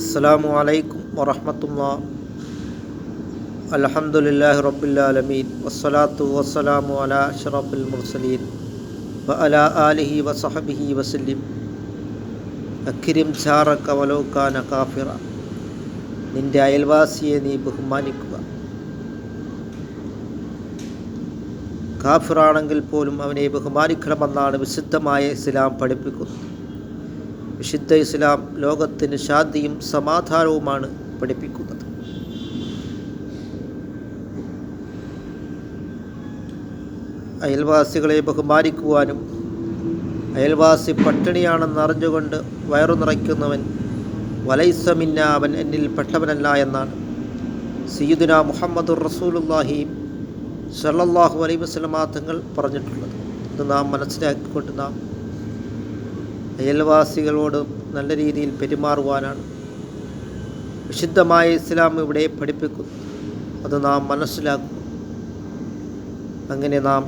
അസ്സാം വലൈക്കും വറഹമത്തുള്ള. അലഹമുല്ലാഹി റബ്ബുല്ലാലമീൻ വസ്സലാത്തു വസ്സലാമു അല ഷറബുൽ മുർസലീൻ. വ അല ആലിഹി വസഹബിഹി വസല്ലിം. അക്കിരിം ഝാറക്ക വലോക്കാന കാഫിറ. നിന്റെ അയൽവാസിയെ നീ ബഹുമാനിക്കുക. കാഫിറാണെങ്കിൽ പോലും അവനെ ബഹുമാനിക്കണമെന്നാണ് വിശുദ്ധമായ ഇസ്ലാം പഠിപ്പിക്കുന്നത്. വിശുദ്ധ ഇസ്ലാം ലോകത്തിന് ശാന്തിയും സമാധാനവുമാണ് പഠിപ്പിക്കുന്നത്. അയൽവാസികളെ ബഹുമാനിക്കുവാനും അയൽവാസി പട്ടിണിയാണെന്ന് അറിഞ്ഞുകൊണ്ട് വയറു നിറയ്ക്കുന്നവൻ വലൈസമിന്ന അവൻ എന്നിൽ പെട്ടവനല്ല എന്നാണ്. സീദുന മുഹമ്മദുർ റസൂലുല്ലാഹി സല്ലാഹു അലൈഹി വസല്ലമ തങ്ങൾ പറഞ്ഞിട്ടുള്ളത്. ഇത് നാം മനസ്സിലാക്കിക്കൊണ്ട് നാം അയൽവാസികളോട് നല്ല രീതിയിൽ പെരുമാറുവാനാണ്. വിശുദ്ധമായ ഇസ്ലാം ഇവിടെ പഠിപ്പിക്കുന്നു അത് നാം മനസ്സിലാക്കും അങ്ങനെ നാം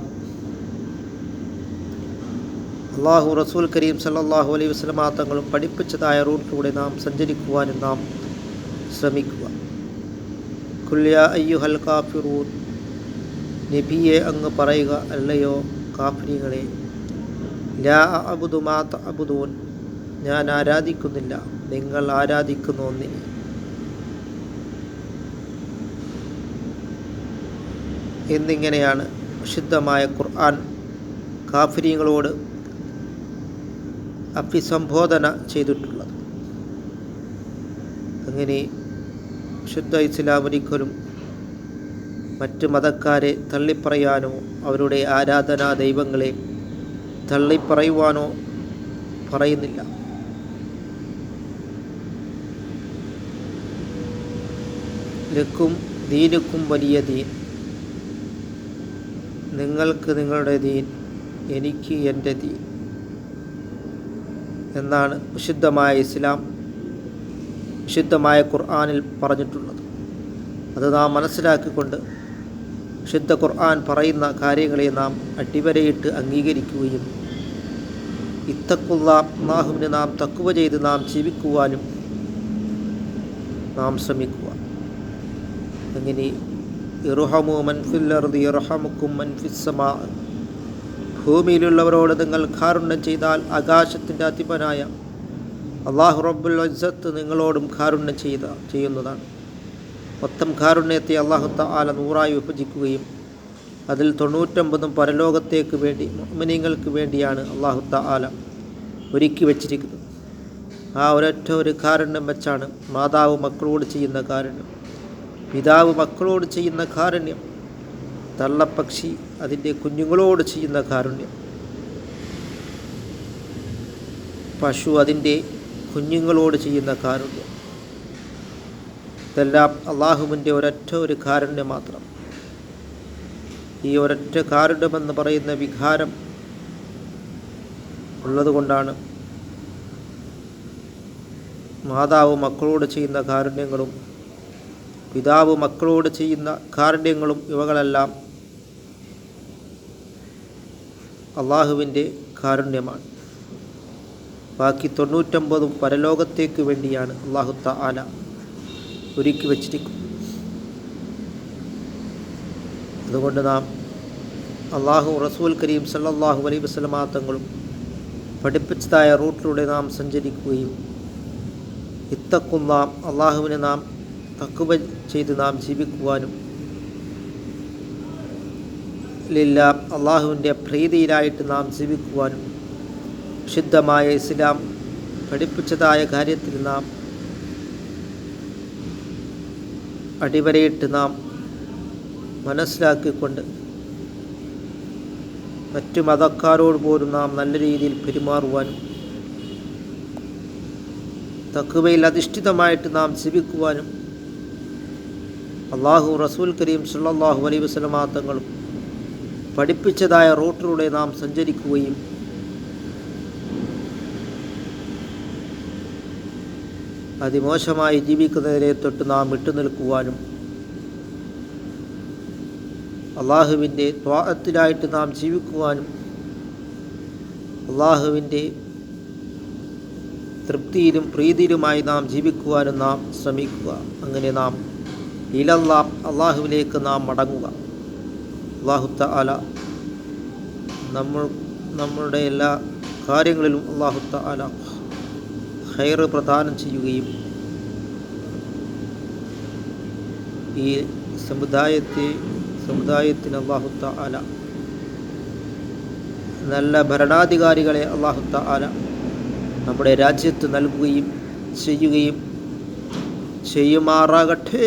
അള്ളാഹു റസൂൽ കരീം സല്ലാഹു അലൈഹി വസല്ലമ തങ്ങളും പഠിപ്പിച്ചതായ റൂട്ടിലൂടെ നാം സഞ്ചരിക്കുവാനും നാം ശ്രമിക്കുക. കുല്യ അയ്യുഹൽ കാഫിറൂൻ നബിയെ അങ്ങ് പറയുക അല്ലയോ കാഫിരികളെ ലാ അബുദു മാ അബുദൂൻ ഞാൻ ആരാധിക്കുന്നില്ല. നിങ്ങൾ ആരാധിക്കുന്നു ഒന്നിനെ എന്നിങ്ങനെയാണ് വിശുദ്ധമായ ഖുർആൻ കാഫര്യങ്ങളോട് അഭിസംബോധന ചെയ്തിട്ടുള്ളത്. അങ്ങനെ ശുദ്ധ ഇസ്ലാം ഒരിക്കലും മറ്റ് മതക്കാരെ തള്ളിപ്പറയാനോ അവരുടെ ആരാധനാ ദൈവങ്ങളെ തള്ളിപ്പറയുവാനോ പറയുന്നില്ല. ലക്കും ദീനുക്കും വലിയ ദീൻ. നിങ്ങൾക്ക് നിങ്ങളുടെ ദീൻ എനിക്ക് എന്റെ ദീൻ എന്നാണ് വിശുദ്ധമായ ഇസ്ലാം വിശുദ്ധമായ ഖുർആാനിൽ പറഞ്ഞിട്ടുള്ളത്. അത് നാം മനസ്സിലാക്കിക്കൊണ്ട് വിശുദ്ധ ഖുർആൻ പറയുന്ന കാര്യങ്ങളെ നാം അടിവരയിട്ട് അംഗീകരിക്കുകയും ഇത്തക്കുള്ള നാഹുവിന് നാം തക്കുവ ചെയ്ത് നാം ജീവിക്കുവാനും നാം ശ്രമിക്കുക. അങ്ങനെ ഇറുഹമു മൻഫില്ലറുതി ഇറഹമുക്കും മൻഫിസമാ ഭൂമിയിലുള്ളവരോട് നിങ്ങൾ കാരുണ്യം ചെയ്താൽ ആകാശത്തിന്റെ അധിപനായ അള്ളാഹു റബ്ബുൽ ഇസ്സത്ത് നിങ്ങളോടും കാരുണ്യം ചെയ്ത ചെയ്യുന്നതാണ്. മൊത്തം കാരുണ്യത്തെ അള്ളാഹു താല നൂറായി വിഭജിക്കുകയും അതിൽ തൊണ്ണൂറ്റൊമ്പതും പരലോകത്തേക്ക് വേണ്ടി മുഅ്മിനീങ്ങൾക്ക് വേണ്ടിയാണ് അള്ളാഹു താല ഒരുക്കി വച്ചിരിക്കുന്നത്. ആ ഒരൊറ്റ ഒരു കാരുണ്യം വെച്ചാണ് മാതാവ് മക്കളോട് ചെയ്യുന്ന കാരുണ്യം. പിതാവ് മക്കളോട് ചെയ്യുന്ന കാരുണ്യം. തള്ളപ്പക്ഷി അതിന്റെ കുഞ്ഞുങ്ങളോട് ചെയ്യുന്ന കാരുണ്യം. പശു അതിന്റെ കുഞ്ഞുങ്ങളോട് ചെയ്യുന്ന കാരുണ്യം. ഇതെല്ലാം അള്ളാഹുവിന്റെ ഒരൊറ്റ ഒരു കാരുണ്യം മാത്രം. ഈ ഒരൊറ്റ കാരുണ്യമെന്ന് പറയുന്ന വികാരം ഉള്ളതുകൊണ്ടാണ് മാതാവ് മക്കളോട് ചെയ്യുന്ന കാരുണ്യങ്ങളും പിതാവ് മക്കളോട് ചെയ്യുന്ന കാരുണ്യങ്ങളും ഇവകളെല്ലാം അള്ളാഹുവിന്റെ കാരുണ്യമാണ്. ബാക്കി തൊണ്ണൂറ്റൊമ്പതും പരലോകത്തേക്ക് വേണ്ടിയാണ് അള്ളാഹു താല ഒരുക്കി വച്ചിരിക്കും. അതുകൊണ്ട് നാം അള്ളാഹു റസൂൽ കരീം സല്ലാഹു അലൈഹി വസല്ലമ തങ്ങളും പഠിപ്പിച്ചതായ റൂട്ടിലൂടെ നാം സഞ്ചരിക്കുകയും ഇത്തക്കും നാം അള്ളാഹുവിനെ നാം തക്കുവ ചെയ്ത് നാം ജീവിക്കുവാനും ലില്ല അള്ളാഹുവിന്റെ പ്രീതിയിലായിട്ട് നാം ജീവിക്കുവാനും ശുദ്ധമായ ഇസ്ലാം പഠിപ്പിച്ചതായ കാര്യത്തിൽ നാം അടിവരയിട്ട് നാം മനസ്സിലാക്കിക്കൊണ്ട് മറ്റു മതക്കാരോട് പോലും നാം നല്ല രീതിയിൽ പെരുമാറുവാനും തക്കുവയിൽ അധിഷ്ഠിതമായിട്ട് നാം ജീവിക്കുവാനും അള്ളാഹു റസൂൽ കരീം സുല്ലാഹു അലൈഹി വസല്ലമ തങ്ങളും പഠിപ്പിച്ചതായ റൂട്ടിലൂടെ നാം സഞ്ചരിക്കുകയും അതിമോശമായി ജീവിക്കുന്നതിനെ തൊട്ട് നാം വിട്ടുനിൽക്കുവാനും അള്ളാഹുവിന്റെ ത്വാഹത്തിലായിട്ട് നാം ജീവിക്കുവാനും അള്ളാഹുവിന്റെ തൃപ്തിയിലും പ്രീതിയിലുമായി നാം ജീവിക്കുവാനും നാം ശ്രമിക്കുക. അങ്ങനെ നാം ഇലല്ലാം അള്ളാഹുവിലേക്ക് നാം മടങ്ങുക. അള്ളാഹുത്ത അല നമ്മൾ നമ്മളുടെ എല്ലാ കാര്യങ്ങളിലും അള്ളാഹുത്ത ആല ഹൈർ പ്രദാനം ചെയ്യുകയും ഈ സമുദായത്തെ സമുദായത്തിന് അള്ളാഹുത്ത ആല നല്ല ഭരണാധികാരികളെ അള്ളാഹുത്ത ആല നമ്മുടെ രാജ്യത്ത് നൽകുകയും ചെയ്യുകയും ചെയ്യുമാറാകട്ടെ.